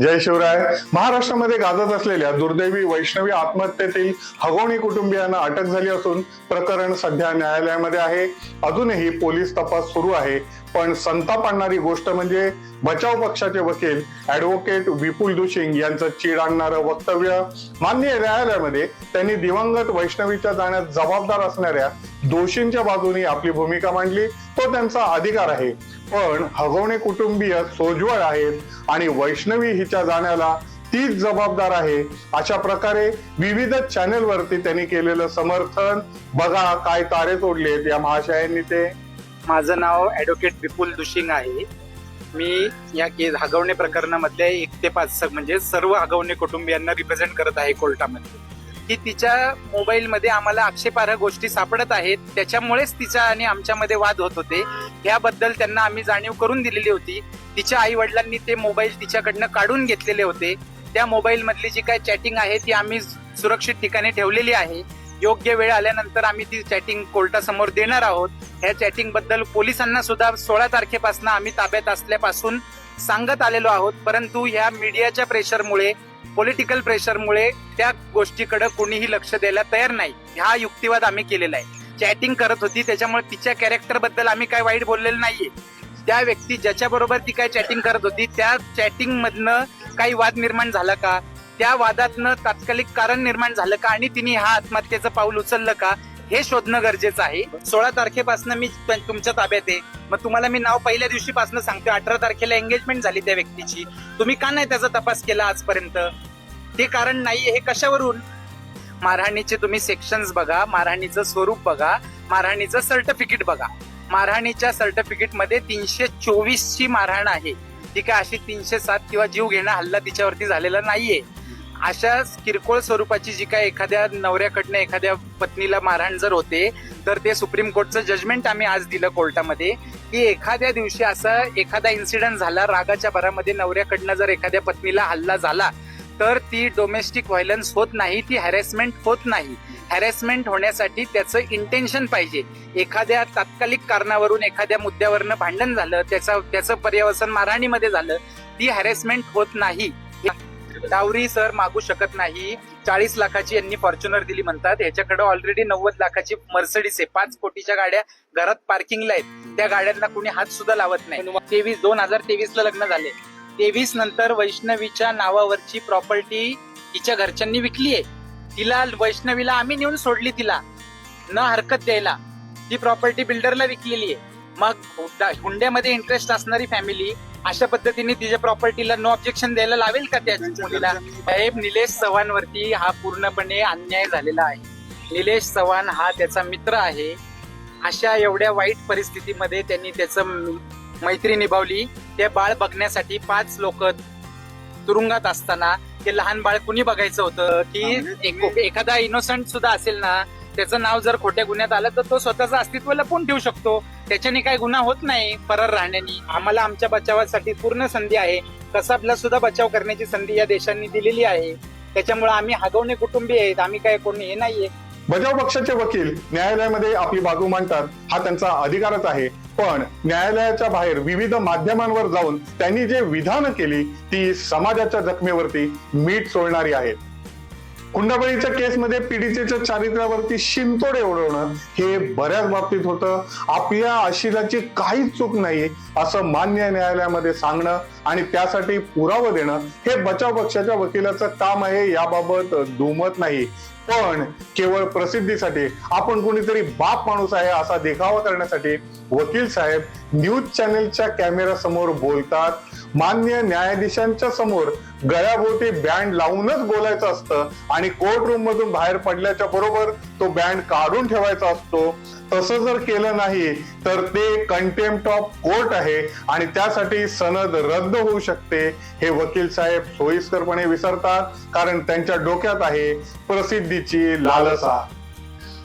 जय शिवराय. महाराष्ट्रामध्ये गाजत असलेल्या दुर्दैवी वैष्णवी आत्महत्येतील हगोणी कुटुंबियांना अटक झाली असून प्रकरण सध्या न्यायालयामध्ये आहे. अजूनही पोलीस तपास सुरू आहे. पण संताप आणणारी गोष्ट म्हणजे बचाव पक्षाचे वकील ऍडव्होकेट विपुल दुशिंग यांचं चीड आणणारं वक्तव्य. माननीय न्यायालयामध्ये त्यांनी दिवंगत वैष्णवीच्या जाण्यात जबाबदार असणाऱ्या दोषींच्या बाजूने आपली भूमिका मांडली. तो त्यांचा अधिकार आहे. पण हगवणे कुटुंबीय सोज्वळ आहेत आणि वैष्णवी हिच्या जाण्याला तीच जबाबदार आहे. अशा प्रकारे विविध चॅनेलवरती त्यांनी केलेलं समर्थन. बघा काय तारे तोडलेत या महाशयांनी ते. माझं नाव ॲडव्होकेट विपुल दुशिंग आहे. मी या केस हगवणे प्रकरणामधल्या एक ते पाच स- म्हणजे सर्व हगवणे कुटुंबियांना रिप्रेझेंट करत आहे कोर्टामध्ये. की तिच्या मोबाईलमध्ये आम्हाला आक्षेपार्ह गोष्टी सापडत आहेत. त्याच्यामुळेच तिच्या आणि आमच्यामध्ये वाद होत होते. ह्याबद्दल त्यांना आम्ही जाणीव करून दिलेली होती. तिच्या आई वडिलांनी ते मोबाईल तिच्याकडनं काढून घेतलेले होते. त्या मोबाईल मधली जी काय चॅटिंग आहे ती आम्ही सुरक्षित ठिकाणी ठेवलेली आहे. योग्य वेळ आल्यानंतर आम्ही ती चॅटिंग कोर्टासमोर देणार आहोत. ह्या चॅटिंगबद्दल पोलिसांना सुद्धा सोळा तारखेपासून आम्ही ताब्यात असल्यापासून सांगत आलेलो आहोत. परंतु ह्या मीडियाच्या प्रेशरमुळे पॉलिटिकल प्रेशरमुळे त्या गोष्टीकडे कुणीही लक्ष द्यायला तयार नाही. हा युक्तिवाद आम्ही केलेला आहे. चॅटिंग करत होती त्याच्यामुळे तिच्या कॅरेक्टरबद्दल आम्ही काय वाईट बोललेलं नाहीये. त्या व्यक्ती ज्याच्या बरोबर ती काय चॅटिंग करत होती त्या चॅटिंग मधनं काही वाद निर्माण झाला का? त्या वादातनं तात्कालिक कारण निर्माण झालं का? आणि तिने हा आत्महत्येचं पाऊल उचललं का? हे शोधणं गरजेचं आहे. सोळा तारखेपासून मी तुमच्या ताब्यात आहे. मग तुम्हाला मी नाव पहिल्या दिवशीपासून सांगतो अठरा तारखेला एंगेजमेंट झाली त्या व्यक्तीची. तुम्ही का नाही त्याचा तपास केला आजपर्यंत? ते कारण नाही हे कशावरून? मारहाणीचे तुम्ही सेक्शन्स बघा मारहाणीचं स्वरूप बघा मारहाणीचं सर्टिफिकेट बघा. मारहाणीच्या सर्टिफिकेटमध्ये तीनशे चोवीस ची मारहाण आहे. ती काय अशी तीनशे सात किंवा जीव घेणं हल्ला तिच्यावरती झालेला नाहीये. अशा किरकोळ स्वरूपाची जी काय एखाद्या नवऱ्याकडनं एखाद्या पत्नीला मारहाण जर होते तर ते सुप्रीम कोर्टचं जजमेंट आम्ही आज दिलं कोर्टामध्ये की एखाद्या दिवशी असा एखादा इन्सिडेंट झाला रागाच्या भरामध्ये नवऱ्याकडनं जर एखाद्या पत्नीला हल्ला झाला तर ती डोमेस्टिक व्हायलन्स होत नाही ती हॅरेसमेंट होत नाही. हॅरेसमेंट होण्यासाठी त्याचं इंटेन्शन पाहिजे. एखाद्या तात्कालिक कारणावरून एखाद्या मुद्द्यावरनं भांडण झालं त्याचा त्याचं पर्यावसन मारहाणीमध्ये झालं ती हॅरेसमेंट होत नाही. डावरी सर मागू शकत नाही. चाळीस लाखाची यांनी फॉर्च्युनर दिली म्हणतात. याच्याकडे ऑलरेडी नव्वद लाखाची मर्सडीस आहे. पाच कोटीच्या गाड्या घरात पार्किंगला आहेत. त्या गाड्यांना कुणी हात सुद्धा लावत नाही. तेवीस दोन हजार तेवीस ला लग्न झाले. तेवीस नंतर वैष्णवीच्या नावावरची प्रॉपर्टी तिच्या घरच्यांनी विकली आहे. तिला वैष्णवीला आम्ही नेऊन सोडली तिला. न हरकत द्यायला. ती प्रॉपर्टी बिल्डरला विकलेली आहे. मग हुंडा- हुंड्यामध्ये इंटरेस्ट असणारी फॅमिली अशा पद्धतीने तिच्या प्रॉपर्टीला नो ऑब्जेक्शन द्यायला लावेल का त्या मुलीला? साहेब निलेश चव्हाण वरती हा पूर्णपणे अन्याय झालेला आहे. निलेश चव्हाण हा त्याचा मित्र आहे. अशा एवढ्या वाईट परिस्थितीमध्ये त्यांनी त्याचं मैत्री निभावली. ते बाळ बघण्यासाठी पाच लोक तुरुंगात असताना ते लहान बाळ कुणी बघायचं होतं की एक- एखादा इनोसंट सुद्धा असेल ना त्याचं नाव जर खोट्या गुन्ह्यात आलं तर तो स्वतःचं अस्तित्व लपवून ठेवू शकतो. त्याच्याने काही गुन्हा होत नाही फरार राहण्यानी. आम्हाला आमच्या बचावासाठी पूर्ण संधी आहे. कसाबला सुद्धा बचाव करण्याची संधी या देशांनी दिलेली आहे. त्याच्यामुळे आम्ही हगवणे कुटुंबी आहेत. आम्ही काय कोणी हे नाहीये. बचाव पक्षाचे वकील न्यायालयामध्ये आपली बाजू मांडतात हा त्यांचा अधिकारच आहे. पण न्यायालयाच्या बाहेर विविध माध्यमांवर जाऊन त्यांनी जे विधानं केली ती समाजाच्या जखमेवरती मीठ सोडणारी आहेत हुंडाबळीच्या केसमध्ये पीडितेच्या चारित्र्यावरती शिंतोडे उडवणं हे बऱ्याच बाबतीत होतं. आपल्या आशिलाची काहीच चूक नाही असं मान्य न्यायालयामध्ये सांगणं आणि त्यासाठी पुरावा देणं हे बचाव पक्षाच्या वकिलाचं काम आहे याबाबत दुमत नाही. पण केवळ प्रसिद्धीसाठी आपण कोणीतरी बाप माणूस आहे असा देखावा करण्यासाठी वकील साहेब न्यूज चॅनेलच्या कॅमेरा समोर बोलतात. मान्य न्यायाधीशांच्या समोर गळ्याभोवती बँड लावूनच बोलायचं असतं आणि कोर्ट रूम मधून बाहेर पडल्याच्या बरोबर तो बँड काढून ठेवायचा असतो. तसं जर केलं नाही तर ते कंटेम्प्ट ऑफ कोर्ट आहे आणि त्यासाठी सनद रद्द होऊ शकते हे वकील साहेब सोयीस्करपणे विसरतात कारण त्यांच्या डोक्यात आहे प्रसिद्धीची लालसा.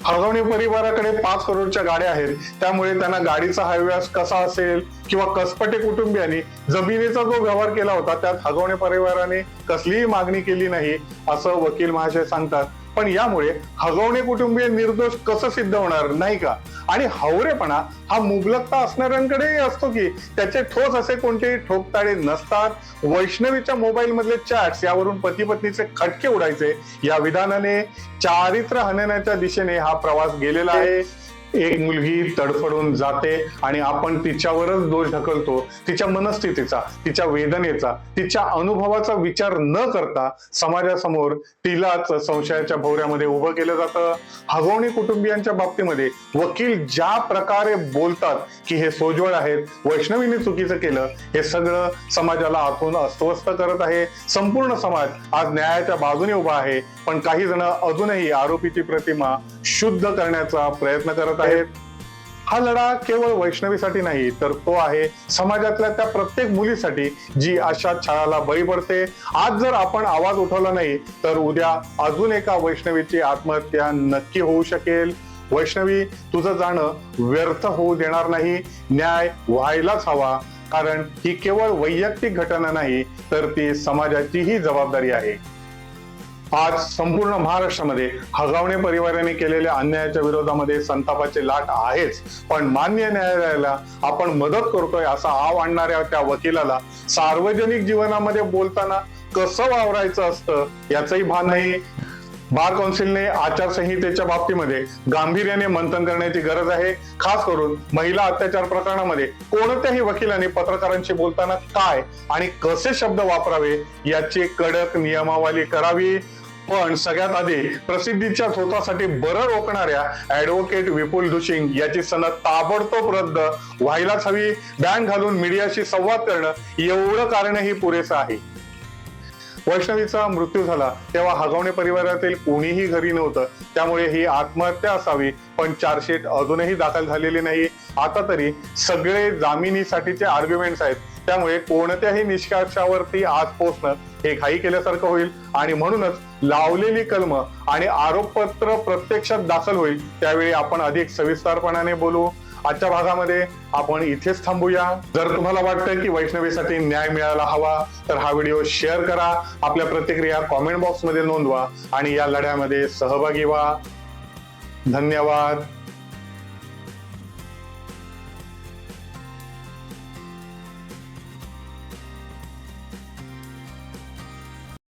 हळगवणी परिवाराकडे पाच करोडच्या गाड्या आहेत त्यामुळे त्यांना गाडीचा हव्यास कसा असेल किंवा कसपटे कुटुंबियांनी जमिनीचा जो व्यवहार केला होता त्यात हगवणे परिवाराने कसलीही मागणी केली नाही असं वकील महाशय सांगतात. पण यामुळे हगवणे कुटुंबीय निर्दोष कसं सिद्ध होणार? नाही का? आणि हवरेपणा हा मुबलकता असणाऱ्यांकडेही असतो की त्याचे ठोस असे कोणतेही ठोकताळे नसतात. वैष्णवीच्या मोबाईल मधले चॅट्स यावरून पती पत्नीचे खटके उडायचे. या विधानाने चारित्र्य हनण्याच्या दिशेने हा प्रवास गेलेला आहे. एक मुलगी तडफडून जाते आणि आपण तिच्यावरच दोष ढकलतो तिच्या मनस्थितीचा तिच्या वेदनेचा तिच्या अनुभवाचा विचार न करता समाजासमोर तिलाच संशयाच्या भोवऱ्यामध्ये उभं केलं जातं. हगवणी कुटुंबियांच्या बाबतीमध्ये वकील ज्या प्रकारे बोलतात की हे सोज्वळ आहेत वैष्णवीने चुकीचं केलं हे सगळं समाजाला आतून अस्वस्थ करत आहे. संपूर्ण समाज आज न्यायाच्या बाजूने उभा आहे पण काही जण अजूनही आरोपीची प्रतिमा शुद्ध करण्याचा प्रयत्न करत आहेत. हा लढा केवळ वैष्णवीसाठी नाही तर तो आहे समाजातल्या त्या प्रत्येक मुलीसाठी जी अशा छळाला बळी पडते. आज जर आपण आवाज उठवला नाही तर उद्या अजून एका वैष्णवीची आत्महत्या नक्की होऊ शकेल. वैष्णवी तुझं जाणं व्यर्थ होऊ देणार नाही. न्याय व्हायलाच हवा कारण ही केवळ वैयक्तिक घटना नाही तर ती समाजाचीही जबाबदारी आहे. आज संपूर्ण महाराष्ट्रामध्ये हगावणे परिवाराने केलेल्या अन्यायाच्या विरोधामध्ये संतापाची लाट आहेच. पण मान्य न्यायालयाला आपण मदत करतोय असा आव आणणाऱ्या त्या वकिलाला सार्वजनिक जीवनामध्ये बोलताना कसं वावरायचं असतं याचंही भान नाही. बार कौन्सिलने आचारसंहितेच्या बाबतीमध्ये गांभीर्याने मंथन करण्याची गरज आहे. खास करून महिला अत्याचार प्रकरणामध्ये कोणत्याही वकिलाने पत्रकारांशी बोलताना काय आणि कसे शब्द वापरावे याची कडक नियमावली करावी. पण सगळ्यात आधी प्रसिद्धीच्या झोतासाठी बरं रोखणाऱ्या ऍडव्होकेट विपुल दुशिंग याची सनद ताबडतोब रद्द व्हायलाच हवी बॅन घालून मीडियाशी संवाद करणं एवढं कारणही पुरेसं आहे. वैष्णवीचा मृत्यू झाला तेव्हा हगवणे परिवारातील कोणीही घरी नव्हतं त्यामुळे ही आत्महत्या असावी पण चार्जशीट अजूनही दाखल झालेली नाही. आता तरी सगळे जामिनीसाठीचे आर्ग्युमेंट्स आहेत त्यामुळे कोणत्याही निष्कर्षावरती आज पोहोचणं हे घाई केल्यासारखं होईल. आणि म्हणूनच लावलेली कलम आणि आरोपपत्र प्रत्यक्षात दाखल होईल त्यावेळी आपण अधिक सविस्तरपणाने बोलू. आजच्या भागामध्ये आपण इथेच थांबूया. जर तुम्हाला वाटतं की वैष्णवीसाठी न्याय मिळायला हवा तर हा व्हिडिओ शेअर करा. आपल्या प्रतिक्रिया कॉमेंट बॉक्समध्ये नोंदवा आणि या लढ्यामध्ये सहभागी व्हा. धन्यवाद.